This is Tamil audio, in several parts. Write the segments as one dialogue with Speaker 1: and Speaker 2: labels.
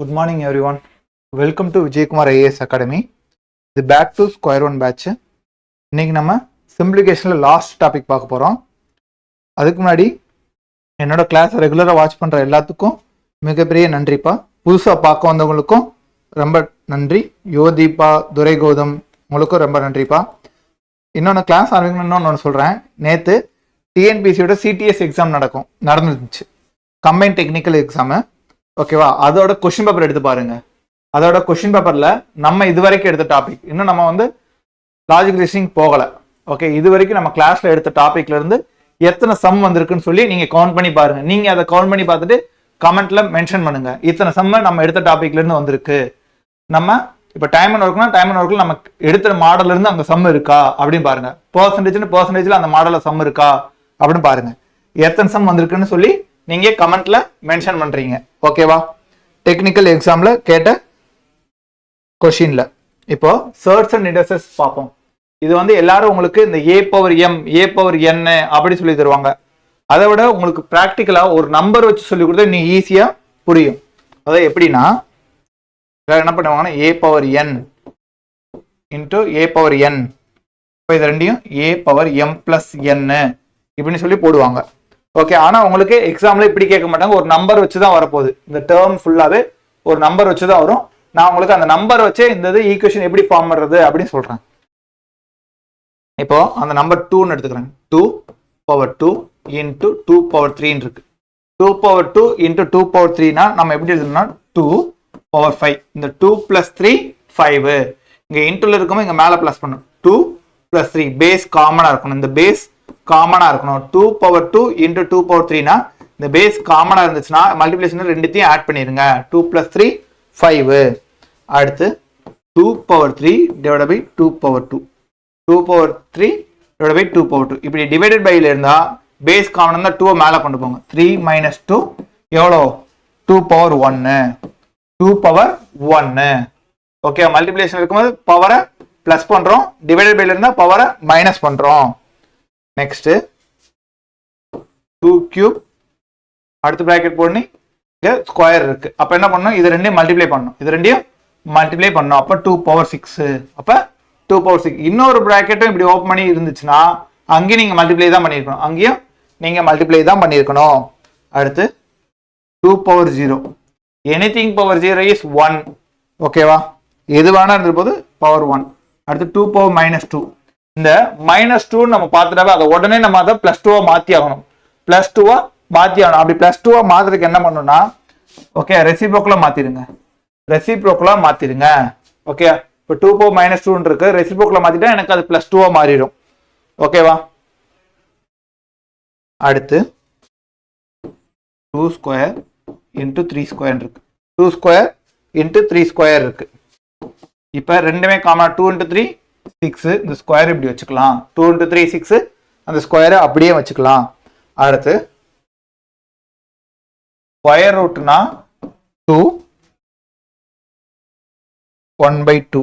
Speaker 1: Good morning everyone welcome to Vijayakumar IAS academy இது back to square one batch இன்னைக்கு நம்ம சிம்பிளிகேஷனில் லாஸ்ட் டாபிக் பார்க்க போகிறோம் அதுக்கு முன்னாடி என்னோட கிளாஸ் ரெகுலராக வாட்ச் பண்ணுற எல்லாத்துக்கும் மிகப்பெரிய நன்றிப்பா. புதுசாக பார்க்க வந்தவங்களுக்கும் ரொம்ப நன்றி. யோதீபா துரை கௌதம் உங்களுக்கும் ரொம்ப நன்றிப்பா. இன்னொன்று கிளாஸ் ஆரம்பிக்கணும்னு ஒன்று சொல்கிறேன் நேற்று டிஎன்பிசியோட சிடிஎஸ் எக்ஸாம் நடக்கும். நடந்துருந்துச்சு. கம்பைன் டெக்னிக்கல் எக்ஸாமு ஓகேவா அதோட கொஷின் பேப்பர் எடுத்து பாருங்க. அதோட கொஷின் பேப்பர்ல நம்ம இது வரைக்கும் எடுத்த டாபிக் இன்னும் நம்ம வந்து லாஜிக் ரீசனிங் போகல. ஓகே இது வரைக்கும் நம்ம கிளாஸ்ல எடுத்த டாபிக்ல இருந்து எத்தனை சம் வந்திருக்குன்னு சொல்லி நீங்க கவுண்ட் பண்ணி பாருங்க. நீங்க அதை கவுண்ட் பண்ணி பார்த்துட்டு கமெண்ட்ல மென்ஷன் பண்ணுங்க. இத்தனை சம்ம நம்ம எடுத்த டாபிக்ல இருந்து வந்திருக்கு. நம்ம இப்போ டைம் அண்ட் ஒர்க்னா டைம் அண்ட் ஒர்க்ல நம்ம எடுத்த மாடல்ல இருந்து அந்த சம் இருக்கா அப்படின்னு பாருங்க. பர்சன்டேஜ்னு பர்சன்டேஜ்ல அந்த மாடல்ல சம் இருக்கா அப்படின்னு பாருங்க. எத்தனை சம் வந்திருக்குன்னு சொல்லி நீங்க கமெண்ட்ல மென்ஷன் பண்றீங்க. ஓகேவா டெக்னிக்கல் எக்ஸாம்ல கேட்ட கொஷின்ல இப்போ சர்ட்ஸ் அண்ட் இண்டஸ்ட்ரஸ் பார்ப்போம். இது வந்து எல்லாரும் உங்களுக்கு இந்த A power M A power N அப்படி சொல்லி தருவாங்க. அதை விட உங்களுக்கு ப்ராக்டிக்கலா ஒரு நம்பர் வச்சு சொல்லி கொடுத்தா நீ ஈஸியா புரியும். அதாவது எப்படின்னா என்ன பண்ணுவாங்கன்னா A power N into A power N இப்போ இது ரெண்டையும் A power M plus N இப்படின்னு சொல்லி போடுவாங்க. ஓகே ஆனால் உங்களுக்கு எக்ஸாம்ல இப்படி கேட்க மாட்டாங்க. ஒரு நம்பர் வச்சு தான் வரப்போகுது. இந்த டேர்ம் ஃபுல்லாவே ஒரு நம்பர் வச்சு தான் வரும். நான் உங்களுக்கு அந்த நம்பர் வச்சே இந்த இது ஈக்குவேஷன் எப்படி ஃபார்ம் பண்ணுறது அப்படின்னு சொல்கிறேன் இப்போ அந்த நம்பர் டூன்னு எடுத்துக்கிறேன். Two power two into two power த்ரீன்னு இருக்கு. Two power two into two power த்ரீனா நம்ம எப்படி எழுதணும்னா டூ பவர் ஃபைவ் இந்த டூ ப்ளஸ் த்ரீ ஃபைவ் இங்கே இன்ட்டுல இருக்கும்போது இங்கே மேலே ப்ளஸ் பண்ணும் டூ ப்ளஸ் த்ரீ பேஸ் காமனாக இருக்கணும். இந்த பேஸ் காமனா இருக்கணும். Two power two into two power த்ரீனா இந்த பேஸ் காமனா இருந்துச்சுன்னா மல்டிபிளேஷன் ரெண்டுத்தையும் ஆட் பண்ணிருங்க. டூ பிளஸ் த்ரீ ஃபைவ் அடுத்து two power three divide by two power two two power three divide by two power two இப்படி டிவைடட் பைல இருந்தா பேஸ் காமன் இருந்தால் டூவை மேலே கொண்டு போங்க. த்ரீ மைனஸ் டூ எவ்வளோ? டூ பவர் ஒன்னு டூ பவர் ஒன்னு ஓகே மல்டிபிளேஷன் இருக்கும்போது பவரை ப்ளஸ் பண்ணுறோம் டிவைடட் பைல இருந்தால் பவரை மைனஸ் பண்ணுறோம் நெக்ஸ்ட் டூ கியூப் அடுத்த ப்ராக்கெட் போடணி இங்கே ஸ்கொயர் இருக்கு. அப்போ என்ன பண்ணணும் இது ரெண்டையும் மல்டிப்ளை பண்ணணும் இது ரெண்டையும் மல்டிப்ளை பண்ணணும் அப்போ டூ பவர் சிக்ஸ் அப்போ டூ பவர் சிக்ஸ் இன்னொரு ப்ராக்கெட்டும் இப்படி ஓப்பன் பண்ணி இருந்துச்சுன்னா அங்கேயும் நீங்கள் மல்டிப்ளை தான் பண்ணியிருக்கணும். அங்கேயும் நீங்கள் மல்டிப்ளை தான் பண்ணியிருக்கணும். அடுத்து two power zero anything power zero is one ஓகேவா எது வேணா இருந்த போது பவர் ஒன் அடுத்து டூ பவர் மைனஸ் டூ இந்த மைனஸ் டூ நம்ம பார்த்துட்டாவே அதை உடனே நம்ம அதை பிளஸ் டூவா மாத்தி ஆகணும். பிளஸ் டூவா மாத்தி ஆகணும். அப்படி பிளஸ் டூவா மாத்துறதுக்கு என்ன பண்ணணும்னா ஓகே ரெசிப்ரோக்கலா மாத்திருங்க ரெசிப்ரோக்கலா மாத்திருங்க ஓகே இப்போ டூ போ மைனஸ் டூன்னு இருக்கு. ரெசிபோக்கில் மாத்திட்டா எனக்கு அது பிளஸ் டூவா மாறிடும். ஓகேவா அடுத்து two square into three square இருக்கு. Two square into three square இருக்கு. இப்போ ரெண்டுமே காமனா டூ இன்ட்டு த்ரீ சிக்ஸ் இந்த ஸ்கொயர் இப்படி வச்சுக்கலாம். டூ இன்ட்டு த்ரீ சிக்ஸ் அந்த ஸ்கொயரை அப்படியே வச்சுக்கலாம். அடுத்து square ரூட்னா two one by two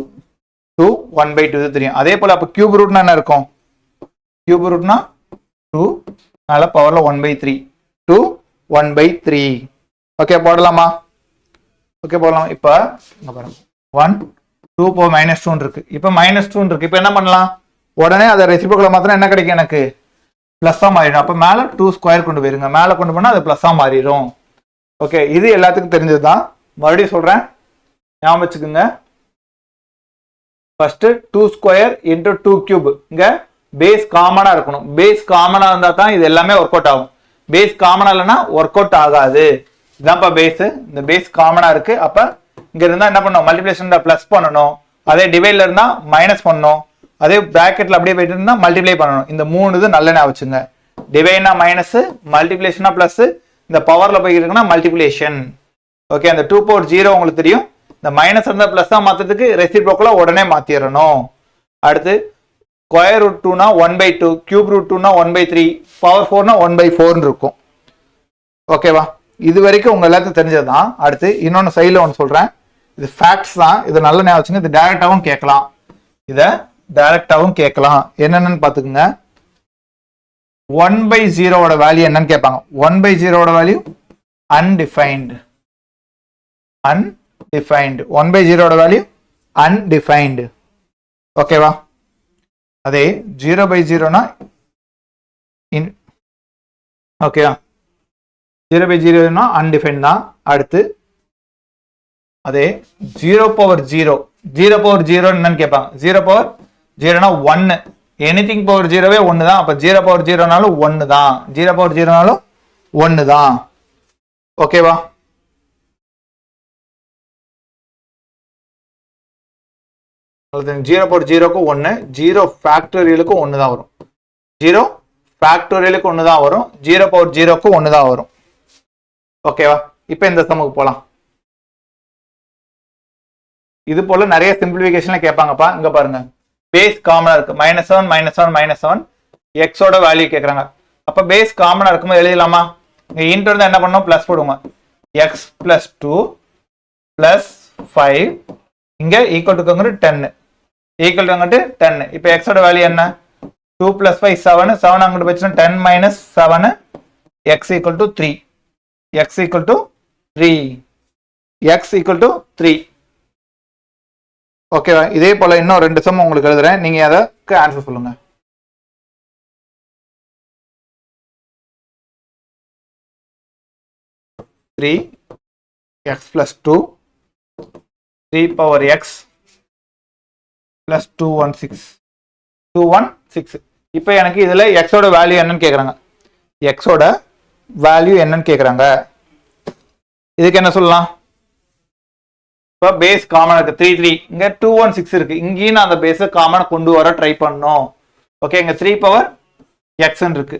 Speaker 1: two one by two இது தெரியும். அதே போல் அப்போ கியூப் ரூட்னா என்ன இருக்கும்? கியூப் ரூட்னா டூ அதனால பவரில் one by three two one by three okay போடலாமா? ஓகே போடலாம்? இப்போ இங்கே பாருங்க. ஒன் டூ போ மைனஸ் டூன்னு இருக்கு. இப்போ மைனஸ் டூன்னு இருக்கு. இப்போ என்ன பண்ணலாம்? உடனே அதை ரெசிபோக்கில் மாத்திரம் என்ன கிடைக்கும் எனக்கு? ப்ளஸ்ஸாக மாறிடும். அப்போ மேலே டூ ஸ்கொயர் கொண்டு போயிருங்க. மேலே கொண்டு போனால் அது ப்ளஸ்ஸாக மாறிடும். ஓகே இது எல்லாத்துக்கும் தெரிஞ்சது தான் மறுபடியும் சொல்கிறேன் ஞாபகம் வச்சுக்கோங்க. First two square into two cube இங்கே பேஸ் காமனாக இருக்கணும். பேஸ் காமனாக இருந்தால் தான் இது எல்லாமே ஒர்க் அவுட் ஆகும். பேஸ் காமனாக இல்லைன்னா ஒர்க் அவுட் ஆகாது. இதான்ப்பா பேஸ் இந்த பேஸ் காமனாக இருக்கு. அப்போ இங்க இருந்தா என்ன பண்ணணும் மல்டிபிளேஷன்ல பிளஸ் பண்ணணும். அதே டிவைட்ல இருந்தா மைனஸ் பண்ணணும். அதே பிராக்கெட்ல அப்படியே போயிட்டு இருந்தா மல்டிப்ளை பண்ணணும். இந்த மூணு இது நல்ல வச்சுங்க. டிவைனா மைனஸ் மல்டிபிளேஷனா பிளஸ் இந்த பவர்ல போயிருக்குன்னா மல்டிபிளேஷன் ஓகே அந்த டூ பவர் ஜீரோ உங்களுக்கு தெரியும். இந்த மைனஸ் இருந்தா பிளஸ் தான் மாத்துறதுக்கு ரெசிப்ரோக்கலா உடனே மாற்றிடணும் அடுத்து ஸ்கொயர் ரூட் டூனா one by two cube root டூனா ஒன் பை த்ரீ பவர் ஃபோர்னா ஒன் பை ஃபோர்னு இருக்கும். ஓகேவா இது வரைக்கும் உங்க எல்லாத்துக்கும் தெரிஞ்சது தான் அடுத்து இன்னொன்று சைடில் ஒன்று சொல்கிறேன் இது ஃபேக்ட்ஸ் தான். இது நல்ல ஞாபகம் வச்சுங்க. இது டைரக்டாகவும் கேட்கலாம். இதை டைரக்டாகவும் கேட்கலாம். என்னென்னு பார்த்துக்குங்க. ஒன் பை ஜீரோவோட வேல்யூ என்னன்னு கேட்பாங்க. One by ஜீரோவோட value undefined undefined one by ஜீரோட value undefined ஓகேவா அதே ஜீரோ பை ஜீரோனா இன் ஓகேவா ஜீரோ பை ஜீரோனா அன்டிஃபைன் தான். அடுத்து அதே zero power zero zero power zero என்னன்னு கேட்பாங்க. ஜீரோ பவர் ஜீரோனா ஒன்னு எனிதிங் பவர் ஜீரோவே ஒன்று தான் அப்போ ஜீரோ பவர் ஜீரோனாலும் ஒன்று தான் ஜீரோ பவர் ஜீரோனாலும் ஒன்று தான் ஓகேவா ஜீரோ பவர் ஜீரோக்கும் ஒன்று ஜீரோ ஃபேக்டோரியலுக்கும் ஒன்று தான் வரும். ஜீரோ ஃபேக்டோரியலுக்கு ஒன்று தான் வரும். ஜீரோ பவர் ஜீரோக்கும் ஒன்று தான் வரும். ஓகேவா இப்போ இந்த சமுக்கு போகலாம் இது போல நிறைய சிம்பிளிஃபிகேஷன்ல கேட்பாங்கப்பா. இங்க பாருங்க. பேஸ் காமனா இருக்கு. Minus seven minus seven minus seven எக்ஸோட வேல்யூ கேட்குறாங்க அப்போ பேஸ் காமனா இருக்கும்போது எழுதலாமா? இங்க இன்ட்டு இருந்தால் என்ன பண்ணணும்? ப்ளஸ் போடுங்க. X plus two plus five இங்க ஈக்குவல் டுக்குங்கிறது டென்னு ஈக்குவல் டுங்கிட்டு டென்னு இப்போ எக்ஸோட வேல்யூ என்ன? Two plus five seven seven அங்கிட்டு போச்சுன்னா ten minus seven X equal to three X equal to three X equal to three ஓகேவா இதே போல இன்னும் ரெண்டு சம் உங்களுக்கு எழுதுறேன். நீங்க அதற்கு ஆன்சர் சொல்லுங்க. Three X plus two three power X plus two one six two one six இப்போ எனக்கு இதில் எக்ஸோட வேல்யூ என்னன்னு கேட்குறாங்க எக்ஸோட வேல்யூ என்னன்னு கேட்குறாங்க இதுக்கு என்ன சொல்லலாம்? இப்போ பேஸ் காமன் இருக்கு. த்ரீ த்ரீ இங்கே டூ ஒன் சிக்ஸ் இருக்கு. இங்கேயும் நான் அந்த பேஸை காமனை கொண்டு வர ட்ரை பண்ணோம். ஓகே இங்கே த்ரீ பவர் எக்ஸ்ன்னு இருக்கு.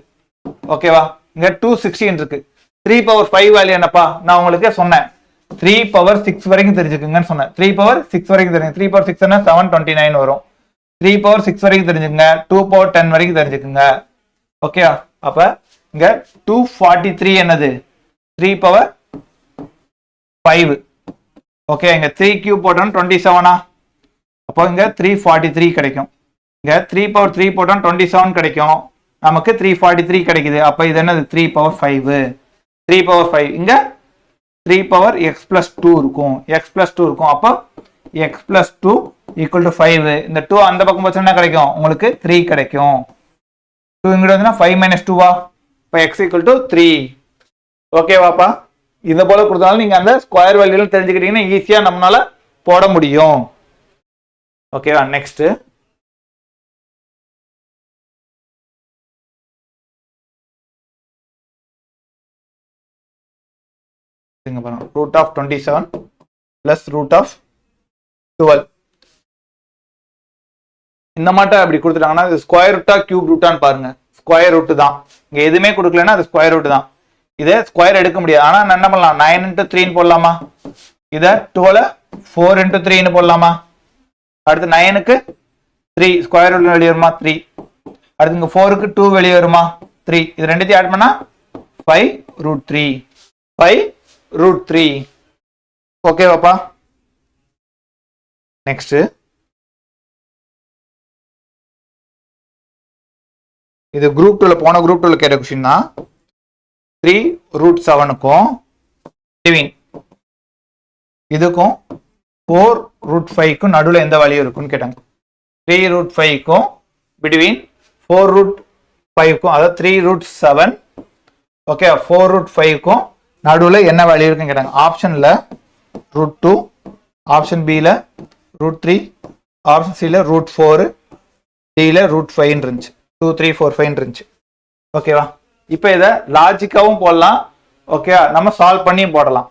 Speaker 1: ஓகேவா இங்கே டூ சிக்ஸ்டீன் இருக்கு. த்ரீ பவர் ஃபைவ் வேல்யூ என்னப்பா? நான் உங்களுக்கு சொன்னேன். த்ரீ பவர் சிக்ஸ் வரைக்கும் தெரிஞ்சுக்குங்கன்னு சொன்னேன். த்ரீ பவர் சிக்ஸ் வரைக்கும் தெரிஞ்சு த்ரீ பவர் என்ன செவன் டுவெண்ட்டி நைன் வரும். த்ரீ பவர் சிக்ஸ் வரைக்கும் தெரிஞ்சுக்குங்க. டூ பவர் டென் வரைக்கும் தெரிஞ்சுக்குங்க. ஓகேவா அப்போ இங்கே டூ ஃபார்ட்டி த்ரீ என்னது? த்ரீ பவர் ஃபைவ் ஓகே இங்க த்ரீ கியூ போட்டோம் டுவெண்ட்டி செவனா அப்போ இங்க த்ரீ ஃபார்ட்டி த்ரீ கிடைக்கும். இங்க த்ரீ பவர் த்ரீ போட்டோம் டுவெண்ட்டி செவன் கிடைக்கும். நமக்கு த்ரீ ஃபார்ட்டி த்ரீ கிடைக்குது. அப்போ இது என்னது? Three power five three power five இங்க three power X plus two இருக்கும். எக்ஸ் பிளஸ் டூ இருக்கும். அப்போ X plus two equal to five இந்த டூ அந்த பக்கம் போச்சு என்ன கிடைக்கும்? உங்களுக்கு த்ரீ கிடைக்கும். டூ இங்கிட்ட வந்துன்னா ஃபைவ் மைனஸ் டூவா இப்போ எக்ஸ் ஈக்குவல் டு த்ரீ ஓகேவாப்பா இதை போல கொடுத்தாலும் நீங்க அந்த ஸ்கொயர் வேல்யூல தெரிஞ்சுக்கிட்டீங்கன்னா ஈஸியா நம்மளால போட முடியும். ஓகேவா next root of twenty seven plus root of twelve இந்த மாட்டம் அப்படி கொடுத்துட்டாங்கன்னா ஸ்கொயர் ரூட்டா கியூப் ரூட்டான்னு பாருங்க. ஸ்கொயர் ரூட் தான். இங்க எதுவுமே கொடுக்கலன்னா அது ஸ்கொயர் ரூட் தான். இதை ஸ்கொயர் எடுக்க முடியாது. ஆனா நான் என்ன பண்ணலாம்? நைன் இன்ட்டு த்ரீன்னு போடலாமா? இதை டுவெல் ஃபோர் இன்ட்டு த்ரீன்னு போடலாமா? அடுத்து நைனுக்கு த்ரீ ஸ்கொயர் ரூட் வெளியே வருமா த்ரீ அடுத்து இங்க ஃபோருக்கு டூ வெளியே வருமா த்ரீ இது ரெண்டுத்தையும் ஆட் பண்ணா five root three five root three ஓகேவாப்பா next இது குரூப் டூல போன குரூப் டூல கேட்ட கொஸ்டின் தான். த்ரீ ரூட் செவனுக்கும் பிட்வீன் இதுக்கும் ஃபோர் ரூட் ஃபைவ்க்கும் நடுவில் எந்த வேல்யூ இருக்குன்னு கேட்டாங்க. த்ரீ ரூட் ஃபைவ்க்கும் பிட்வீன் ஃபோர் ரூட் ஃபைவ்க்கும் அதாவது three root seven okay four root ஃபைவ்க்கும் நடுவில் என்ன வேல்யூ இருக்குன்னு கேட்டாங்க. ஆப்ஷனில் ரூட் டூ ஆப்ஷன் பியில் ரூட் த்ரீ ஆப்ஷன் சியில் ரூட் ஃபோரு டியில் ரூட் ஃபைவ்னு இருந்துச்சு. டூ த்ரீ ஃபோர் ஃபைவ் இருந்துச்சு. ஓகேவா இப்போ இதை லாஜிக்காவும் போடலாம். ஓகே நம்ம சால்வ் பண்ணியும் போடலாம்.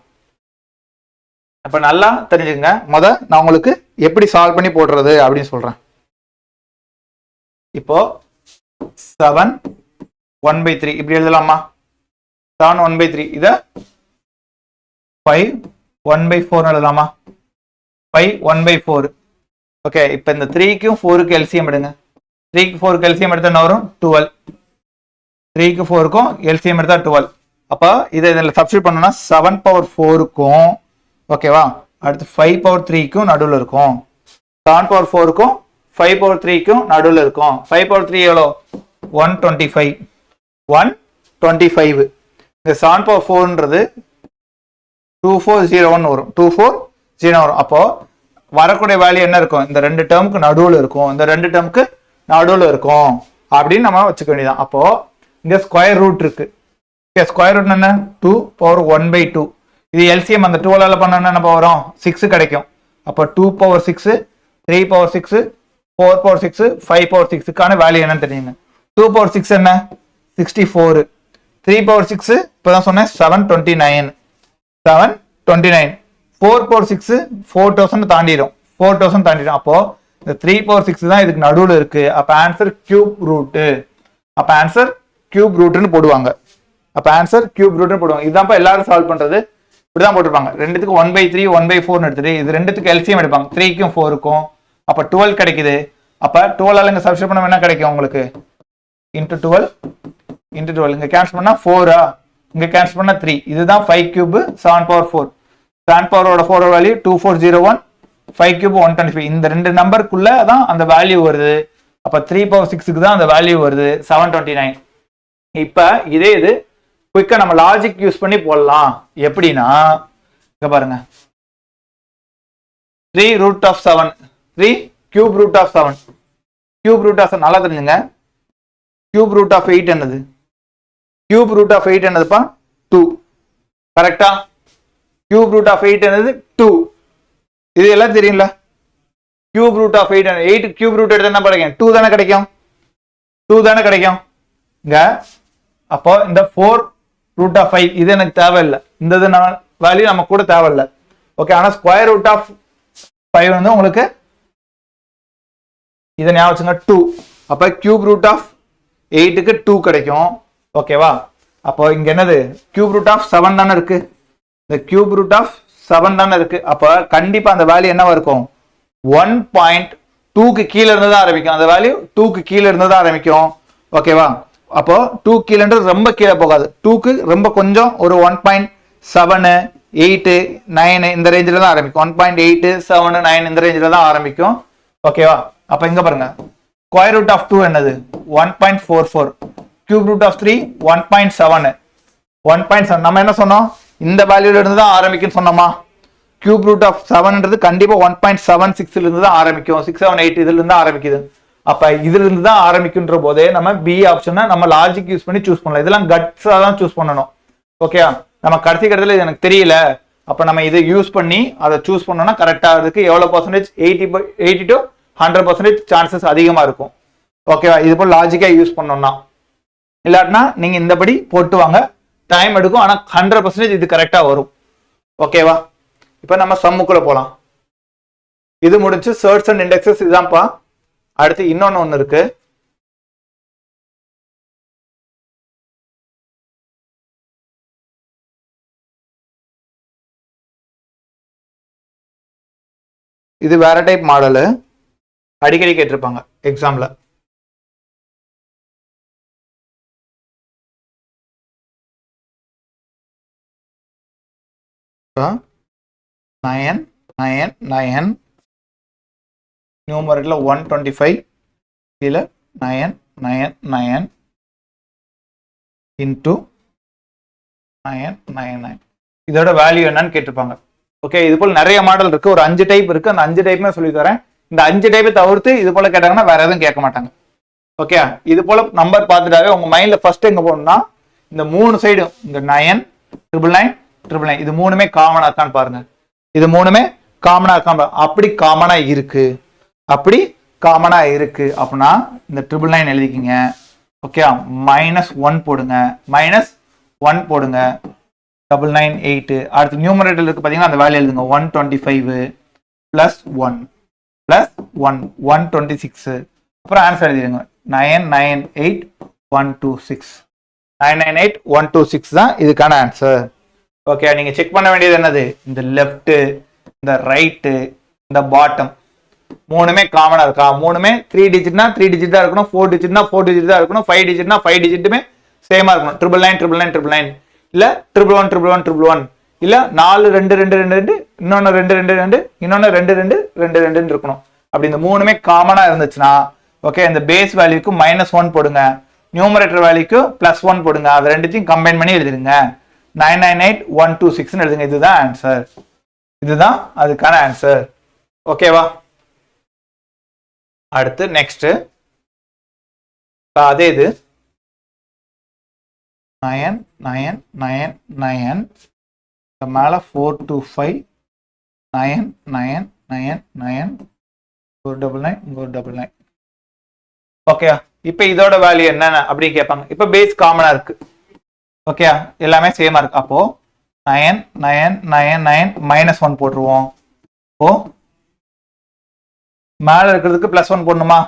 Speaker 1: அப்ப நல்லா தெரிஞ்சுக்கங்க. முத நான் உங்களுக்கு எப்படி சால்வ் பண்ணி போடுறது அப்படின்னு சொல்றேன். இப்போ செவன் ஒன் பை த்ரீ இப்படி எழுதலாமா? செவன் ஒன் பை த்ரீ இத ஃபைவ் ஒன் பை ஃபோர் எழுதலாமா? Five one by four okay இப்போ இந்த த்ரீக்கும் ஃபோருக்கு எல்சியம் எடுங்க. த்ரீக்கு ஃபோருக்கு எல்சியம் எடுத்தா என்ன வரும்? டுவெல் த்ரீக்கு ஃபோருக்கும் எல்சிஎம் எடுத்தால் டுவெல் அப்போ இதை இதில் சப்ஸ்டியூட் பண்ணோம்னா செவன் பவர் ஃபோருக்கும் ஓகேவா அடுத்து ஃபைவ் பவர் த்ரீக்கும் நடுவில் இருக்கும். செவன் பவர் ஃபோருக்கும் ஃபைவ் பவர் த்ரீக்கும் நடுவில் இருக்கும். ஃபைவ் பவர் த்ரீ எவ்வளோ? One twenty five one twenty five இந்த செவன் பவர் ஃபோர்ன்றது டூ ஃபோர் ஜீரோ ஒன் வரும். டூ ஃபோர் ஜீரோ வரும். அப்போது வரக்கூடிய வேல்யூ என்ன இருக்கும்? இந்த ரெண்டு டேர்முக்கு நடுவில் இருக்கும். இந்த ரெண்டு டேர்முக்கு நடுவில் இருக்கும். அப்படின்னு நம்ம வச்சுக்க வேண்டியதான் அப்போது இங்க ஸ்கொயர் ரூட் இருக்கு. ஸ்கொயர் ரூட் என்ன? Two power one by two இது எல்சிஎம் அந்த டுவெலால பண்ண என்ன வரும்? சிக்ஸ் கிடைக்கும். அப்போ two power six three power six four power six five power சிக்ஸுக்கான value என்னன்னு தெரியுங்க. டூ பவர் சிக்ஸ் என்ன? Sixty four three power six இப்போ தான் சொன்னேன் seven twenty nine seven twenty nine four power six four thousand தாண்டிடும். Four thousand தாண்டிடும். அப்போது இந்த த்ரீ பவர் சிக்ஸ் தான் இதுக்கு நடுவில் இருக்குது அப்போ ஆன்சர் கியூப் ரூட்டு அப்போ ஆன்சர் கியூப் ரூட்டுன்னு போடுவாங்க. அப்போ ஆன்சர் கியூப் ரூட்னு போடுவாங்க. இதுதான்ப்பா எல்லாரும் சால்வ் பண்றது. இப்படிதான் போட்டிருப்பாங்க. ரெண்டுத்துக்கு one by three one by ஃபோர்னு எடுத்துட்டு இது ரெண்டுத்துக்கு எல்சியம் எடுப்பாங்க. த்ரீக்கும் ஃபோருக்கும் அப்போ டுவெல் கிடைக்குது. அப்போ டுவெல் இங்கே சப்ஸ்டியூட் பண்ண என்ன கிடைக்கும் உங்களுக்கு? இன்ட்டு டுவெல் இன்ட்டு டுவெல் இங்கே கேன்சல் பண்ணா ஃபோரா இங்கே கேன்சல் பண்ணா த்ரீ இதுதான் five cube seven power four seven பவரோட four value two four zero one five cube one twenty five இந்த ரெண்டு நம்பருக்குள்ள தான் அந்த வேல்யூ வருது. அப்போ த்ரீ பவர் சிக்ஸுக்கு தான் அந்த வேல்யூ வருது. செவன் டுவெண்ட்டி நைன் இப்போ இதே இது குயிக்காக நம்ம லாஜிக் யூஸ் பண்ணி போடலாம். எப்படின்னா இங்கே பாருங்க. Three root of seven three cube root of seven cube root of நல்லா தெரிஞ்சுங்க. கியூப் ரூட் ஆஃப் எயிட் என்னது? கியூப் ரூட் ஆஃப் எயிட் என்னதுப்பா? டூ கரெக்டா கியூப் ரூட் ஆஃப் எயிட் என்னது? டூ இது எல்லாம் தெரியும்ல. Cube root of eight eight cube root எடுத்து என்ன கிடைக்கும்? டூ தானே கிடைக்கும்? டூ தானே கிடைக்கும்? இங்க அப்போ இந்த ஃபோர் ரூட் ஆஃப் ஃபைவ் இது எனக்கு தேவையில்லை. இந்த இது வேல்யூ நம்ம கூட தேவையில்லை. ஓகே ஆனால் ஸ்கொயர் ரூட் ஆஃப் ஃபைவ் வந்து உங்களுக்கு இதை ஞாபகம் வச்சுங்க டூ அப்போ கியூப் ரூட் ஆஃப் எயிட்டுக்கு டூ கிடைக்கும். ஓகேவா அப்போ இங்க என்னது? கியூப் ரூட் ஆஃப் செவன் தானே இருக்கு. இந்த கியூப் ரூட் ஆஃப் செவன் தானே இருக்கு. அப்போ கண்டிப்பாக அந்த வேல்யூ என்னவா இருக்கும்? ஒன் பாயிண்ட் டூக்கு கீழே இருந்து தான் ஆரம்பிக்கும். அந்த வேல்யூ டூக்கு கீழே இருந்து தான் ஆரம்பிக்கும். ஓகேவா அப்போ டூ கீழன்றது ரொம்ப கீழே போகாது. டூக்கு ரொம்ப கொஞ்சம் ஒரு one point seven eight nine இந்த ரேஞ்சில் தான் ஆரம்பிக்கும். One point eight seven nine இந்த ரேஞ்சில் தான் ஆரம்பிக்கும். ஓகேவா அப்போ இங்கே பாருங்க. ஸ்கொயர் ரூட் ஆஃப் டூ என்னது? One point four four cube root of three one point seven one point seven நம்ம என்ன சொன்னோம்? இந்த வேல்யூல இருந்து தான் ஆரம்பிக்கும்னு சொன்னோமா? கியூப் ரூட் ஆஃப் செவன்ன்றது கண்டிப்பாக ஒன் பாயிண்ட் செவன் சிக்ஸ்லேருந்து தான் ஆரம்பிக்கும். சிக்ஸ் செவன் எயிட் இதுலேருந்து தான் ஆரம்பிக்குது. அப்ப இதுல இருந்து தான் ஆரம்பிக்குன்ற போதே நம்ம பி ஆப்ஷனை நம்ம லாஜிக் யூஸ் பண்ணி சூஸ் பண்ணலாம். இதெல்லாம் கட்ஸா தான் சூஸ் பண்ணணும். ஓகே நம்ம கடைசி கட்டத்தில் இது எனக்கு தெரியல. அப்ப நம்ம இதை யூஸ் பண்ணி அதை சூஸ் பண்ணோம்னா கரெக்டா அதுக்கு எவ்வளவு percentage eighty eighty to hundred percentage chances அதிகமா இருக்கும். ஓகேவா இது போல் லாஜிக்கா யூஸ் பண்ணோம்னா. இல்லாட்டினா நீங்க இந்தபடி போட்டு வாங்க. டைம் எடுக்கும். ஆனா ஹண்ட்ரட் பர்சன்டேஜ் இது கரெக்டா வரும். ஓகேவா இப்போ நம்ம சம்முக்குள்ள போலாம். இது முடிச்சு சர்ச் அண்ட் இண்டெக்ஸஸ் இதுதான்ப்பா. அடுத்து இன்னொன்னு ஒன்று இருக்கு. இது வேற டைப் மாடலு அடிக்கடி கேட்டிருப்பாங்க எக்ஸாம்ல நயன் நயன் நயன் நியூமரில் ஒன் டுவெண்ட்டி ஃபைவ் கீழே nine nine nine into nine nine nine இதோட வேல்யூ என்னன்னு கேட்டிருப்பாங்க. ஓகே இது போல் நிறைய மாடல் இருக்கு. ஒரு அஞ்சு டைப் இருக்கு. அந்த அஞ்சு டைப்புமே சொல்லி தரேன். இந்த அஞ்சு டைப்பை தவிர்த்து இது போல கேட்டாங்கன்னா வேற எதுவும் கேட்க மாட்டாங்க. ஓகே இது போல நம்பர் பார்த்துட்டாவே உங்க மைண்ட்ல ஃபர்ஸ்ட் எங்க போகணும்னா இந்த மூணு சைடும் இந்த nine triple nine triple nine இது மூணுமே காமனா இருக்கான்னு பாருங்க. இது மூணுமே காமனா இருக்கான் அப்படி காமனா இருக்கு. அப்படி காமனா இருக்கு அப்படின்னா இந்த ட்ரிபிள் நைன் எழுதிக்கிங்க. ஓகே மைனஸ் ஒன் போடுங்க. மைனஸ் ஒன் போடுங்க. டபுள் நைன் எயிட்டு அடுத்து நியூமரேட்டர் இருக்கு பார்த்தீங்கன்னா அந்த வேல்யூ எழுதுங்க. One twenty five plus one plus one one twenty six அப்புறம் answer எழுதிடுங்க. Nine nine eight one two six nine nine eight one two six தான் இதுக்கான ஆன்சர் ஓகே நீங்கள் செக் பண்ண வேண்டியது என்னது? இந்த லெஃப்ட்டு இந்த ரைட்டு இந்த பாட்டம் மூணுமே காமனாக இருக்கா? மூணுமே த்ரீ டிஜிட்னா த்ரீ டிஜிட் தான் இருக்கணும். ஃபோர் டிஜிட்னா ஃபோர் டிஜிட் தான் இருக்கணும். ஃபைவ் டிஜிட்னா ஃபைவ் டிஜிட்டுமே சேமா இருக்கணும். Triple nine triple nine triple nine இல்லை triple one triple one triple one இல்ல நாலு ரெண்டு ரெண்டு ரெண்டு ரெண்டு இன்னொன்னு ரெண்டு ரெண்டு ரெண்டு இன்னொன்னு ரெண்டு ரெண்டு ரெண்டு ரெண்டுன்னு இருக்கணும். அப்படி இந்த மூணுமே காமனாக இருந்துச்சுன்னா ஓகே இந்த பேஸ் வேல்யூக்கு மைனஸ் ஒன் போடுங்க. நியூமரேட்டர் வேல்யூக்கு ப்ளஸ் ஒன் போடுங்க. அது ரெண்டுத்தையும் கம்பைன் பண்ணி எழுதிடுங்க. Nine nine eight one two சிக்ஸ்னு எழுதுங்க. இதுதான் ஆன்சர் இதுதான் அதுக்கான ஆன்சர் ஓகேவா அடுத்து நெக்ஸ்ட் அதே இது நயன் நயன் நயன் நயன் மேலே four two five nine nine nine nine ஒரு டபுள் நைன் இங்கே ஒரு டபுள் நைன் ஓகேயா இப்போ இதோட வேல்யூ என்னென்ன? அப்படின்னு கேட்பாங்க. இப்போ பேஸ் காமனாக இருக்கு. ஓகேயா எல்லாமே சேமாக இருக்கு. அப்போ nine nine nine nine minus one போட்டுருவோம். ஓ மேலே இருக்கிறதுக்கு ப்ளஸ் ஒன் போடணுமா?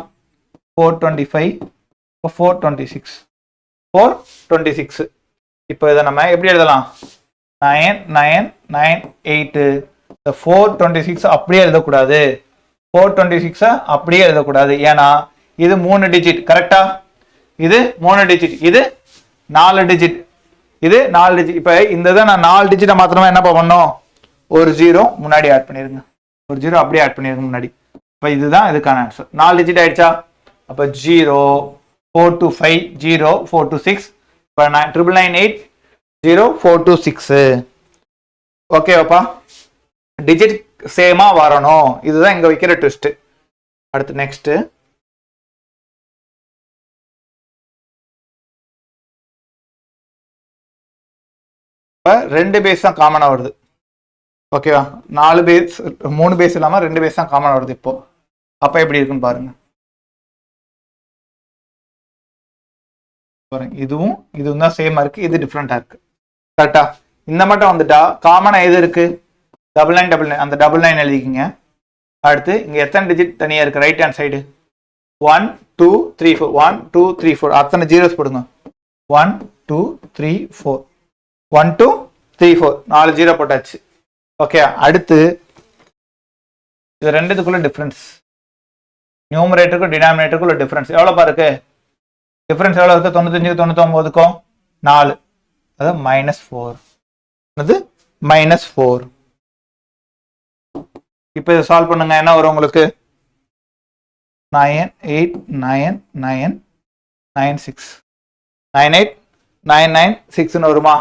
Speaker 1: ஃபோர் டுவெண்ட்டி ஃபைவ் இப்போ four twenty six four twenty six இப்போ இதை நம்ம எப்படி எழுதலாம்? நயன் நயன் நயன் எயிட்டு இந்த ஃபோர் டுவெண்ட்டி சிக்ஸ் அப்படியே எழுதக்கூடாது. ஃபோர் டுவெண்ட்டி சிக்ஸை அப்படியே எழுதக்கூடாது. ஏன்னா இது மூணு டிஜிட் கரெக்டா இது மூணு டிஜிட் இது நாலு டிஜிட் இது நாலு டிஜிட் இப்போ இந்த இதை நான் நாலு டிஜிட்டை மாத்திரமா என்னப்பா பண்ணோம் ஒரு ஜீரோ முன்னாடி ஆட் பண்ணிடுங்க ஒரு ஜீரோ அப்படியே ஆட் பண்ணிடுங்க முன்னாடி. இப்போ இதுதான் இதுக்கான ஆன்சர் நாலு டிஜிட் ஆயிடுச்சா? அப்போ zero four two five zero four two six இப்போ nine triple nine eight zero four two six ஓகேவாப்பா digit சேமாக வரணும். இதுதான் இங்கே வைக்கிற ட்விஸ்ட்டு அடுத்து நெக்ஸ்ட்டு இப்போ ரெண்டு பேஸ் தான் காமனாக வருது. ஓகேவா நாலு பேஸ் மூணு பேஸ் இல்லாமல் ரெண்டு பேஸ் தான் காமனாக வருது இப்போ. அப்போ எப்படி இருக்குன்னு பாருங்க. பாருங்க இதுவும் இதுவும் தான் சேமாக இருக்கு இது டிஃப்ரெண்ட்டாக இருக்கு. கரெக்டா இந்த மட்டும் வந்துட்டா காமனாக எது இருக்கு? டபுள் நைன் டபுள் நைன் அந்த டபுள் நைன் எழுதிக்கிங்க. அடுத்து இங்கே எத்தனை டிஜிட் தனியாக இருக்குது right hand side one two three four one two three four அத்தனை ஜீரோஸ் போடுங்க. One two three four one two three four நாலு ஜீரோ போட்டாச்சு. ஓகே அடுத்து இது ரெண்டுத்துக்குள்ள டிஃப்ரென்ஸ் நியூமரேட்டருக்கும் டினாமினேட்டருக்குள்ள டிஃப்ரென்ஸ் எவ்வளோப்பா இருக்கு டிஃப்ரென்ஸ் எவ்வளோ இருக்குது தொண்ணூத்தஞ்சு தொண்ணூத்தொம்போதுக்கும் நாலு. அது மைனஸ் ஃபோர் அது மைனஸ் ஃபோர் இப்போ இதை சால்வ் பண்ணுங்க. என்ன வரும் உங்களுக்கு? Nine eight nine nine nine six nine eight nine nine சிக்ஸ்னு வருமா?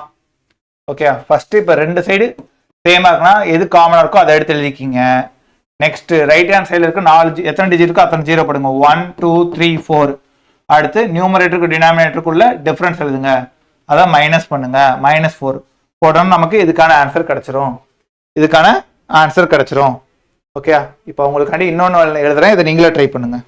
Speaker 1: ஓகே ஃபர்ஸ்ட் இப்போ ரெண்டு சைடு சேமாக இருக்குன்னா எது காமனாக இருக்கோ அதை எடுத்து எழுதிக்கிங்க. நெக்ஸ்ட் ரைட் ஹேண்ட் சைடில் இருக்க நாலு ஜி- எத்தனை டிஜிட் இருக்கோ அத்தனை ஜீரோ போடுங்க. ஒன் டூ த்ரீ ஃபோர் அடுத்து நியூமரேட்டருக்கு டினாமினேட்டருக்குள்ள டிஃப்ரென்ஸ் எழுதுங்க. அதான் மைனஸ் பண்ணுங்க. மைனஸ் ஃபோர் போடணும் நமக்கு இதுக்கான ஆன்சர் கிடைச்சிரும். இதுக்கான ஆன்சர் கிடைச்சிரும். ஓகே இப்போ உங்களுக்காண்டி இன்னொன்று எழுதுறேன். இதை நீங்களே ட்ரை பண்ணுங்க.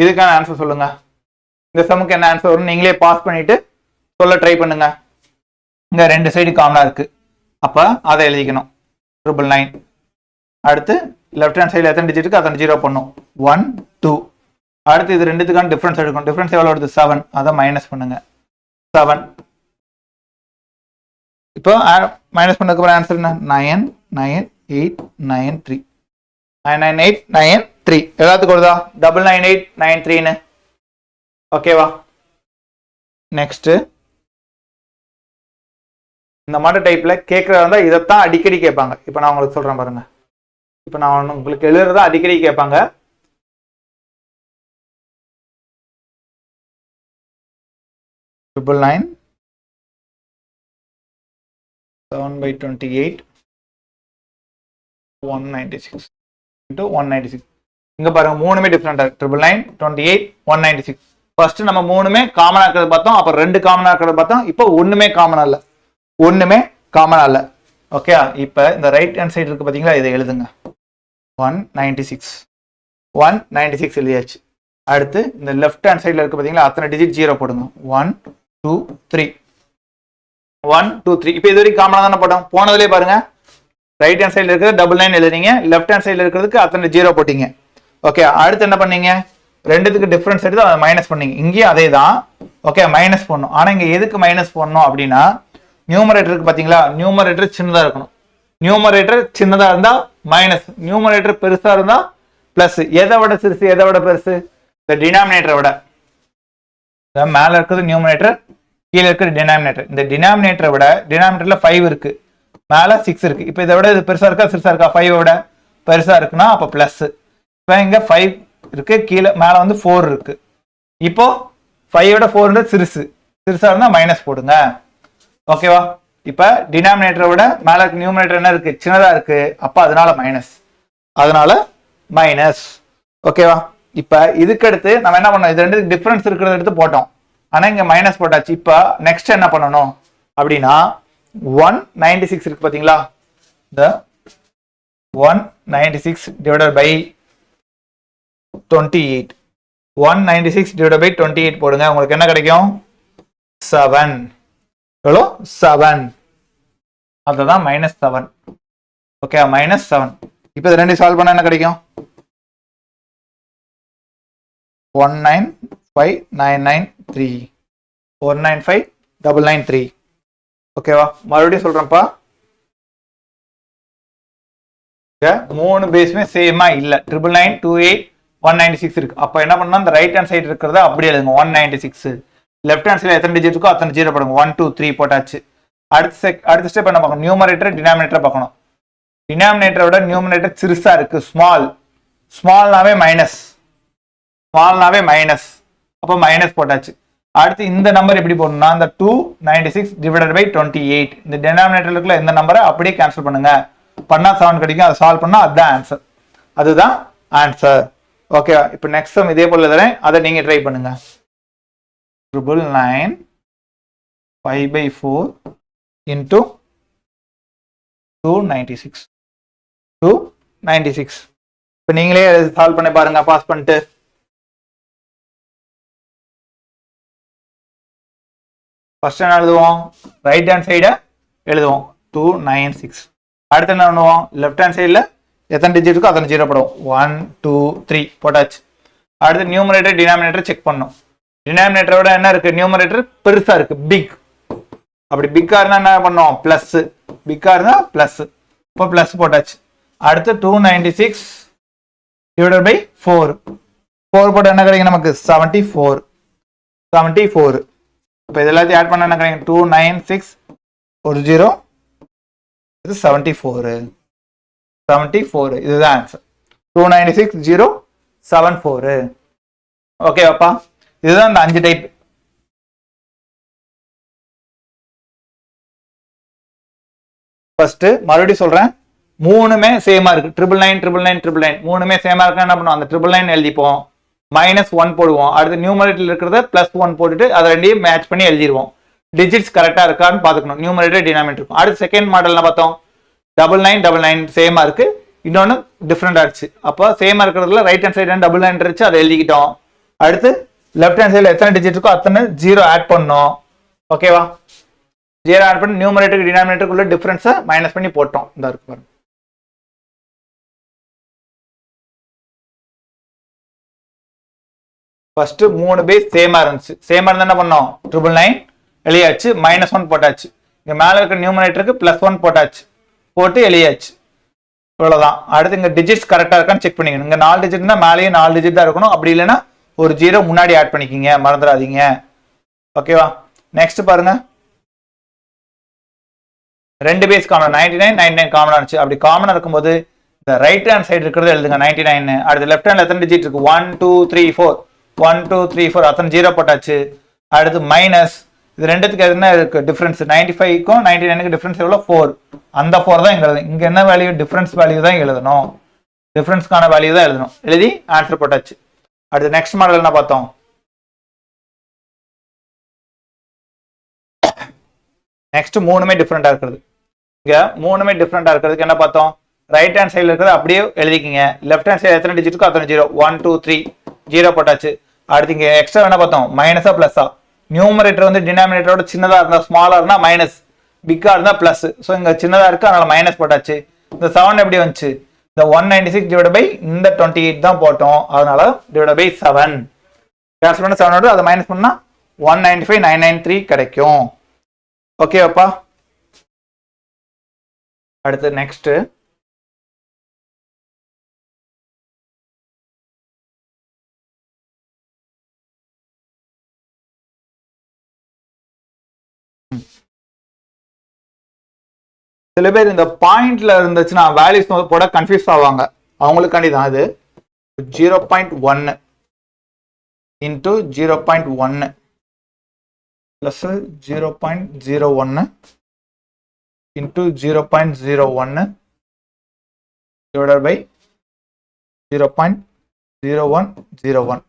Speaker 1: இதுக்கான ஆன்சர் சொல்லுங்க. இந்த சமுக்கு என்ன ஆன்சர் வரும் நீங்களே பாஸ் பண்ணிட்டு சொல்ல ட்ரை பண்ணுங்க. இந்த ரெண்டு சைடு காமனா இருக்கு. அப்ப அதை எழுதிக்கணும். ட்ரிபிள் நைன் அடுத்து லெஃப்ட் ஹேண்ட் சைடில் எத்தனை டிஜிட்டுக்கு அத்தனை ஜீரோ பண்ணும். ஒன் டூ அடுத்து இது ரெண்டுத்துக்கான டிஃப்ரென்ஸ் எடுக்கணும். டிஃப்ரென்ஸ் எவ்வளோ வருது? செவன் அதை மைனஸ் பண்ணுங்க. செவன் இப்போ மைனஸ் பண்ணதுக்கு ஆன்சர் என்ன? Nine nine eight nine three nine nine eight nine three எல்லாத்துக்கும் வருதா? டபுள் நைன் எயிட் நைன் த்ரீன்னு ஓகேவா நெக்ஸ்ட் இந்த மாதிரி டைப்ல கேட்கறதா இருந்தால் இதைத்தான் அடிக்கடி கேட்பாங்க. இப்போ நான் உங்களுக்கு சொல்றேன் பாருங்க. இப்போ நான் உங்களுக்கு எழுதுறதா அடிக்கடி கேட்பாங்க. Triple nine seven by twenty eight one ninety six into one ninety six இங்கே பாருங்க மூணுமே டிஃப்ரெண்டாக triple nine twenty eight one ninety six first நம்ம மூணுமே காமனாக இருக்கிறது பார்த்தோம். அப்புறம் ரெண்டு காமனாக இருக்கிறது பார்த்தோம். இப்போ ஒன்றுமே காமனா இல்லை. ஒன்றுமே காமனா இல்லை. ஓகே இப்போ இந்த ரைட் ஹேண்ட் சைடு இருக்கு பார்த்தீங்களா? இதை எழுதுங்க. One ninety six one ninety six எழுதியாச்சு. அடுத்து இந்த லெஃப்ட் ஹேண்ட் சைடில் இருக்கு பார்த்தீங்களா? அத்தனை டிஜிட் ஜீரோ போடுங்க. One two three one two three இப்போ இது வரைக்கும் காமனாக தானே போட்டோம்? போனதுலேயே பாருங்க. ரைட் ஹேண்ட் சைடில் இருக்கிறது டபுள் நைன் எழுதுறீங்க லெஃப்ட் ஹேண்ட் சைடில் இருக்கிறதுக்கு அத்தனை ஜீரோ போட்டீங்க. ஓகே அடுத்து என்ன பண்ணீங்க? ரெண்டுத்துக்கு டிஃப்ரென்ஸ் எடுத்து அதை மைனஸ் பண்ணிங்க. இங்கேயும் அதே தான் ஓகே மைனஸ் பண்ணணும் ஆனால் இங்கே எதுக்கு மைனஸ் பண்ணணும் அப்படின்னா நியூமரேட்டருக்கு பார்த்தீங்களா நியூமரேட்டர் சின்னதாக இருக்கணும். நியூமரேட்டர் சின்னதாக இருந்தால் மைனஸ் நியூமரேட்டர் பெருசாக இருந்தால் ப்ளஸ் எதை விட சிறுசு எதை விட பெருசு? இந்த டினாமினேட்டரை விட. மேலே இருக்கிறது நியூமரேட்டர் கீழே இருக்கிற டினாமினேட்டர் இந்த டினாமினேட்டரை விட டினாமினேட்டரில் ஃபைவ் இருக்கு. மேலே சிக்ஸ் இருக்கு. இப்போ இதை விட இது பெருசாக இருக்கா சிறுசாக இருக்கா? ஃபைவ் விட பெருசாக இருக்குன்னா அப்போ ப்ளஸ் இப்போ இங்கே ஃபைவ் இருக்கு. கீழே மேலே வந்து ஃபோர் இருக்கு. இப்போ ஃபைவோட ஃபோர்ன்றது சிறுசு. சிறுசா இருந்தால் மைனஸ் போடுங்க. ஓகேவா இப்போ டினாமினேட்டரை விட மேலே நியூமினேட்டர் என்ன இருக்கு? சின்னதா இருக்கு. அப்போ அதனால மைனஸ் அதனால மைனஸ் ஓகேவா இப்போ இதுக்கு அடுத்து நம்ம என்ன பண்ணோம் இது ரெண்டு டிஃப்ரென்ஸ் இருக்கிறத எடுத்து போட்டோம். ஆனால் இங்கே மைனஸ் போட்டாச்சு. இப்போ நெக்ஸ்ட் என்ன பண்ணணும்? அப்படின்னா ஒன் நைன்டி சிக்ஸ் இருக்கு பார்த்தீங்களா இந்த one ninety six divided by twenty eight one ninety six divide by twenty eight போடுங்க. உங்களுக்கு என்ன கிடைக்கும்? செவன் எவ்வளோ செவன் அதுதான் minus seven okay minus seven இப்போ இது ரெண்டு சால்வ் பண்ணால் என்ன கிடைக்கும்? One nine five nine nine three one nine five double nine three ஓகேவா மறுபடியும் சொல்றேன்ப்பா. மூணு பேஸுமே சேமாக இல்ல. Triple nine two eight one ninety six இருக்கு. அப்போ என்ன பண்ணா அந்த ரைட் ஹேண்ட் சைடு இருக்கிறத அப்படியே எழுதுங்க. One ninety six left hand side எத்தனை டிஜிட் இருக்கோ அத்தனை ஜீரோ போடுங்க. ஒன் டூ த்ரீ போட்டாச்சு. அடுத்த செக் அடுத்த ஸ்டெப் என்ன பார்க்கணும்? நியூமரேட்டர் டினாமினேட்டர் பார்க்கணும். டினாமினேட்டரை விட நியூமரேட்டர் சிறுசா இருக்கு. ஸ்மால் ஸ்மால்னாவே மைனஸ் ஸ்மால்னாவே மைனஸ் அப்போ மைனஸ் போட்டாச்சு. அடுத்து இந்த நம்பர் எப்படி போடணும்னா இந்த two ninety six divided by twenty eight இந்த டெனாமினேட்டர் இந்த நம்பரை அப்படியே கேன்சல் பண்ணுங்க. பண்ணா செவன் கிடைக்கும். அதை சால்வ் பண்ணா அதுதான் ஆன்சர் அதுதான் ஆன்சர் ஓகே இப்போ நெக்ஸ்ட் சம் இதே போல தரேன். அதை நீங்கள் ட்ரை பண்ணுங்க. Triple nine five by four into two ninety six two ninety six இப்போ நீங்களே சால்வ் பண்ணி பாருங்க பாஸ் பண்ணிட்டு. ஃபர்ஸ்ட் என்ன எழுதுவோம்? ரைட் ஹேண்ட் சைடை எழுதுவோம். டூ நைன் சிக்ஸ் அடுத்து என்ன பண்ணுவோம்? லெஃப்ட் ஹேண்ட் சைடில் எத்தனை டிஜிட் இருக்கோ அத்தனை ஜீரோ போடும். ஒன் டூ த்ரீ போட்டாச்சு. அடுத்து நியூமரேட்டர் டினாமினேட்டர் செக் பண்ணும் டினாமினேட்டரோட என்ன இருக்கு? நியூமரேட்டர் பெருசா இருக்கு. பிக் அப்படி பிக்கா இருந்தா என்ன பண்ணோம் பிளஸ் பிக்கா இருந்தா பிளஸ் இப்போ பிளஸ் போட்டாச்சு. அடுத்து two ninety six divided by four four போட்டு என்ன கிடைக்கும் நமக்கு? செவன்டி ஃபோர் செவன்டி ஃபோர் இப்போ இது எல்லாத்தையும் ஆட் பண்ண என்ன கிடைக்கும்? டூ நைன் சிக்ஸ் ஒரு ஜீரோ இது செவன்டி ஃபோரு செவன்டி ஃபோர் இதுதான் answer two ninety six zero seven four ஓகேவாப்பா இதுதான் இந்த அஞ்சு டைப் ஃபர்ஸ்ட் மறுபடியும் சொல்றேன். மூணுமே சேமா இருக்கு. Triple nine triple nine triple nine மூணுமே சேமா இருக்கு என்ன பண்ணுவோம்? அந்த ட்ரிபிள் நைன் எழுதிப்போம். மைனஸ் ஒன் போடுவோம். அடுத்து நியூமரேட்டில் இருக்கிறத பிளஸ் ஒன் போட்டுட்டு அதை ரெண்டையும் மேட்ச் பண்ணி எழுதிடுவோம். டிஜிட்ஸ் கரெக்டாக இருக்கான்னு பார்த்துக்கணும். நியூமரேட்டர் டினாமினேட்டர் இருக்கும். அடுத்து செகண்ட் மாடலில் பார்த்தோம்? டபுள் நைன் டபுள் நைன் சேமா இருக்கு இன்னொன்னு டிஃப்ரெண்ட் ஆச்சு அப்போ சேமா இருக்கிறதுல right hand side double nine இருந்துச்சு அதை எழுதிக்கிட்டோம். அடுத்து லெஃப்ட் ஹேண்ட் சைடில் எத்தனை டிஜிட் இருக்கோ அத்தனை ஜீரோ ஆட் பண்ணோம். ஓகேவா ஜீரோ ஆட் பண்ணி நியூமரேட்டருக்கு டினாமினேட்டருக்குள்ள டிஃபரன்ஸை மைனஸ் பண்ணி போட்டோம். இந்த இருக்கு பாருங்க. ஃபர்ஸ்ட் மூணு பேஸ் சேமா இருந்துச்சு. சேமா இருந்தா என்ன பண்ணோம்? ட்ரிபிள் நைன் எழுதியாச்சு மைனஸ் ஒன் போட்டாச்சு. இங்க மேல இருக்க நியூமரேட்டருக்கு பிளஸ் ஒன் போட்டாச்சு. போட்டு எழுதியாச்சு இவ்வளவுதான். அடுத்து இங்க டிஜிட்ஸ் கரெக்டா இருக்கான்னு செக் பண்ணிக்கணும். இங்க நாலு டிஜிட்னா மேலேயே நாலு டிஜிட் தான் இருக்கணும். அப்படி இல்லைன்னா ஒரு ஜீரோ முன்னாடி ஆட் பண்ணிக்கிங்க. மறந்துடாதீங்க. ஓகேவா நெக்ஸ்ட் பாருங்க. ரெண்டு base common ninety nine nine nine காமனா இருந்துச்சு. அப்படி காமனா இருக்கும்போது இந்த ரைட் ஹேண்ட் சைடு இருக்கிறது எழுதுங்க. நைன்டி நைன் அடுத்து லெஃப்ட் ஹேண்ட்ல எத்தனை டிஜிட் இருக்கு? One two three four one two three four அத்தனை ஜீரோ போட்டாச்சு. அடுத்து மைனஸ் இது ரெண்டுத்துக்கு என்ன இருக்கு டிஃபரன்ஸ் நைன்டி ஃபைவ்க்கும் நைன்டி நைனுக்கு டிஃபரன்ஸ் எவ்வளோ? ஃபோர் அந்த ஃபோர் தான் எழுதும் இங்கே என்ன வேல்யூ டிஃபரன்ஸ் வேல்யூ தான் எழுதணும். டிஃபரன்ஸ்க்கான வேல்யூ தான் எழுதணும். எழுதி ஆன்சர் போட்டாச்சு. அடுத்து நெக்ஸ்ட் மாடல் என்ன பார்த்தோம்? நெக்ஸ்ட் மூணுமே டிஃப்ரெண்ட்டாக இருக்கிறது. இங்கே மூணுமே டிஃப்ரெண்ட்டாக இருக்கிறதுக்கு என்ன பார்த்தோம்? ரைட் ஹேண்ட் சைடுல இருக்கிறது அப்படியே எழுதிக்கிங்க. லெஃப்ட் ஹேண்ட் சைடு எத்தனை டிஜிட்டுக்கோ அத்தனை zero one two three zero போட்டாச்சு. அடுத்து இங்கே எக்ஸ்ட்ரா என்ன பார்த்தோம்? மைனஸா ப்ளஸ்ஸா நியூமரேட்டர் வந்து டினாமினேட்டரோட சின்னதாக இருந்தால் ஸ்மாலாக இருந்தால் மைனஸ் பிக்காக இருந்தால் ப்ளஸ் ஸோ இங்கே சின்னதாக இருக்குது அதனால் மைனஸ் போட்டாச்சு. இந்த செவன் எப்படி வந்துச்சு? இந்த one ninety six divide by இந்த டுவெண்ட்டி எயிட் தான் போட்டோம். அதனால டிவைட் பை செவன் கேன்சல் பண்ண செவனோட அதை மைனஸ் பண்ணால் one ninety five nine nine three கிடைக்கும் ஓகேவாப்பா அடுத்து நெக்ஸ்ட்டு சில பேர் இந்த பாயிண்ட்ல இருந்துச்சுன்னா வேல்யூஸ் போட கன்ஃபியூஸ் ஆவாங்க. அவங்களுக்காண்டி தான் அது. ஜீரோ பாயிண்ட் ஒன்னு இன்ட்டு ஜீரோ பாயிண்ட் ஒன்னு ப்ளஸ் ஜீரோ பாயிண்ட் ஜீரோ ஒன்று இன்ட்டு ஜீரோ பாயிண்ட் ஜீரோ ஒன்று divided by zero point zero one zero one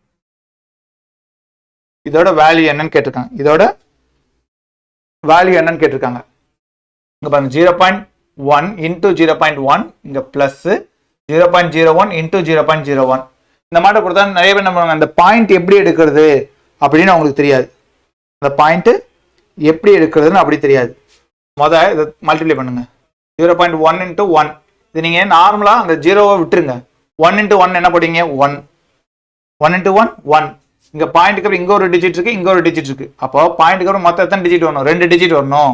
Speaker 1: இதோட வேல்யூ என்னன்னு கேட்டிருக்காங்க. இதோட வேல்யூ என்னன்னு கேட்டிருக்காங்க. இங்கே பாருங்க zero point one into zero point one இங்கே plus zero point zero one into zero point zero one இந்த மாட்டை கொடுத்தா நிறைய பேர் என்ன பண்ணுவாங்க அந்த பாயிண்ட் எப்படி எடுக்கிறது அப்படின்னு அவங்களுக்கு தெரியாது. அந்த பாயிண்ட்டு எப்படி எடுக்கிறதுன்னு அப்படி தெரியாது. மொதல் இதை மல்டிப்ளை பண்ணுங்கள் zero point one into one இது நீங்கள் நார்மலாக அந்த ஜீரோவை விட்டுருங்க. ஒன் இன்ட்டு ஒன் என்ன போட்டீங்க? One one into one one இங்கே பாயிண்ட்டுக்கு அப்புறம் இங்கே ஒரு டிஜிட் இருக்குது இங்கே ஒரு டிஜிட் இருக்குது அப்போ பாயிண்ட்டுக்கு அப்புறம் மொத்தம் எத்தனை டிஜிட் வரணும்? ரெண்டு டிஜிட் வரணும்.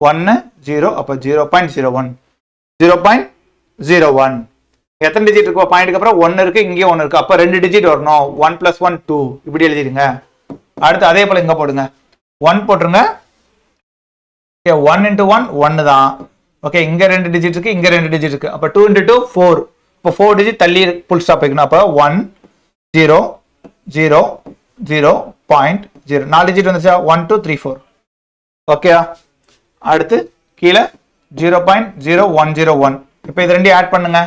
Speaker 1: ஒன்று ஜீரோ அப்போ zero point zero one zero point zero one எத்தனை டிஜிட் இருக்கோ பாயிண்ட்டுக்கு அப்புறம் ஒன்று இருக்கு இங்கே ஒன்று இருக்கு. அப்போ ரெண்டு டிஜிட் வரணும். ஒன் பிளஸ் ஒன் டூ இப்படி எழுதிடுங்க. அடுத்து அதே போல் இங்கே போடுங்க. ஒன் போட்டுருங்க. ஓகே ஒன் இன்ட்டு ஒன் ஒன்று தான். ஓகே இங்கே ரெண்டு டிஜிட் இருக்கு இங்கே ரெண்டு டிஜிட் இருக்கு. அப்போ டூ இன்ட்டு டூ ஃபோர் இப்போ ஃபோர் டிஜிட் தள்ளி ஃபுல் ஸ்டாப் வைக்கணும். அப்போ one zero zero zero point zero நாலு டிஜிட் வந்துச்சா? ஒன் டூ த்ரீ ஃபோர் ஓகேயா அடுத்து கீழே zero point zero one zero one இப்போ இது ரெண்டையும் ஆட் பண்ணுங்க.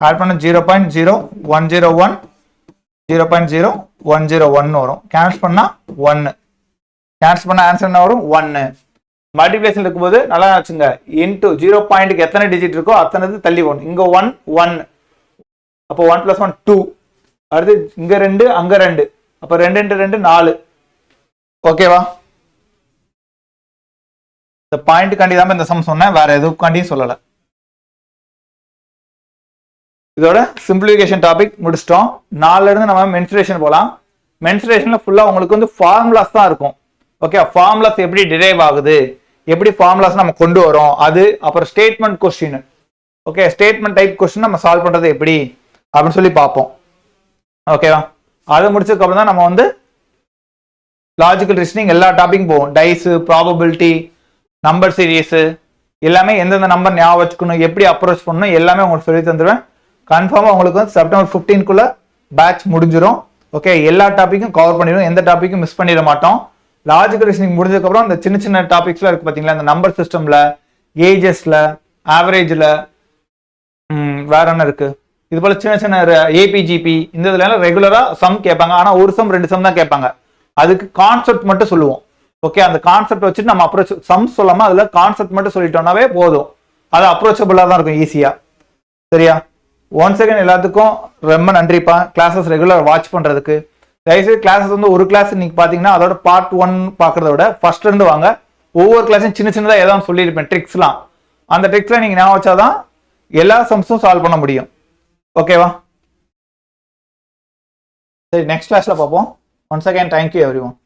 Speaker 1: ஆட் பண்ண zero point zero one zero one zero point zero one zero one வரும். கேன்சல் பண்ணால் ஒன்று கேன்சல் பண்ண ஆன்சர் என்ன வரும்? ஒன்று மல்டிபிளேஷன் இருக்கும்போது நல்லா வச்சுங்க இன்டூ ஜீரோ பாயிண்ட்டுக்கு எத்தனை டிஜிட் இருக்கோ அத்தனை இது தள்ளி போகணும் இங்கே ஒன் ஒன் அப்போ ஒன் ப்ளஸ் ஒன் டூ அடுத்து இங்கே ரெண்டு அங்கே ரெண்டு. அப்போ ரெண்டு ரெண்டு ரெண்டு நாலு. ஓகேவா இந்த பாயிண்ட் காண்டி தான் இந்த சம் சொன்னேன். வேற எதுக்காண்டியும் சொல்லல. இதோட சிம்பிளிஃபிகேஷன் டாபிக் முடிச்சிட்டோம். நாலுல இருந்து நம்ம மென்சுரேஷன் போலாம். மென்சுரேஷன்ல ஃபுல்லா உங்களுக்கு வந்து ஃபார்முலாஸ் தான் இருக்கும். ஓகே ஃபார்முலாஸ் எப்படி டிரைவ் ஆகுது? எப்படி ஃபார்முலாஸ் நம்ம கொண்டு வரோம்? அது அப்புறம் statement question okay statement type question நம்ம சால்வ் பண்றது எப்படி? அப்படின்னு சொல்லி பார்ப்போம். ஓகேவா அதை முடிச்சதுக்கு அப்புறம் தான் நம்ம வந்து லாஜிக்கல் ரீசனிங் எல்லா டாபிக்கும் போவோம். டைஸ் ப்ராபபிலிட்டி நம்பர் சீரீஸு எல்லாமே எந்தெந்த நம்பர் ஞாபகம் வச்சுக்கணும் எப்படி அப்ரோச் பண்ணணும் எல்லாமே உங்களுக்கு சொல்லி தந்துடுவேன். கன்ஃபார்மாக உங்களுக்கு வந்து செப்டம்பர் ஃபிஃப்டீன்குள்ளே பேட்ச் முடிஞ்சிடும் ஓகே எல்லா டாப்பிக்கும் கவர் பண்ணிடும் எந்த டாப்பிக்கும் மிஸ் பண்ணிட மாட்டோம். லாஜிக்கல் ரீசனிங் முடிஞ்சதுக்கப்புறம் அந்த சின்ன சின்ன டாபிக்ஸ்லாம் இருக்குது பார்த்தீங்களா அந்த நம்பர் சிஸ்டமில் ஏஜஸில் ஆவரேஜில் வேற என்ன இருக்குது இது போல் சின்ன சின்ன ஏபிஜிபி இந்த இதில் எல்லாம் சம் கேட்பாங்க. ஆனால் ஒரு சம் ரெண்டு சம் தான் கேட்பாங்க. அதுக்கு கான்செப்ட் மட்டும் சொல்லுவோம். ஓகே அந்த கான்செப்ட் வச்சுட்டு நம்ம அப்ரோச் சம் சொல்லாம அதுல கான்செப்ட் மட்டும் சொல்லிட்டோம்னாவே போதும். அது அப்ரோச்சபிளா தான் இருக்கும் ஈஸியா சரியா? ஒன் செகண்ட் எல்லாத்துக்கும் ரொம்ப நன்றிப்பா. கிளாஸஸ் ரெகுலர் வாட்ச் பண்றதுக்கு. தயவுசெய்து கிளாஸஸ் வந்து ஒரு கிளாஸ் நீங்க பாத்தீங்கன்னா அதோட பார்ட் ஒன் பாக்குறத விட ஃபர்ஸ்ட் இருந்து வாங்க. ஒவ்வொரு கிளாஸும் சின்ன சின்னதா ஏதாவது சொல்லியிருப்பேன் ட்ரிக்ஸ்லாம் அந்த ட்ரிக்ஸ்லாம் நீங்க ஞாபகம் வச்சாதான் எல்லா சம்ஸும் சால்வ் பண்ண முடியும். ஓகேவா சரி நெக்ஸ்ட் கிளாஸ்ல பார்ப்போம். Once again thank you everyone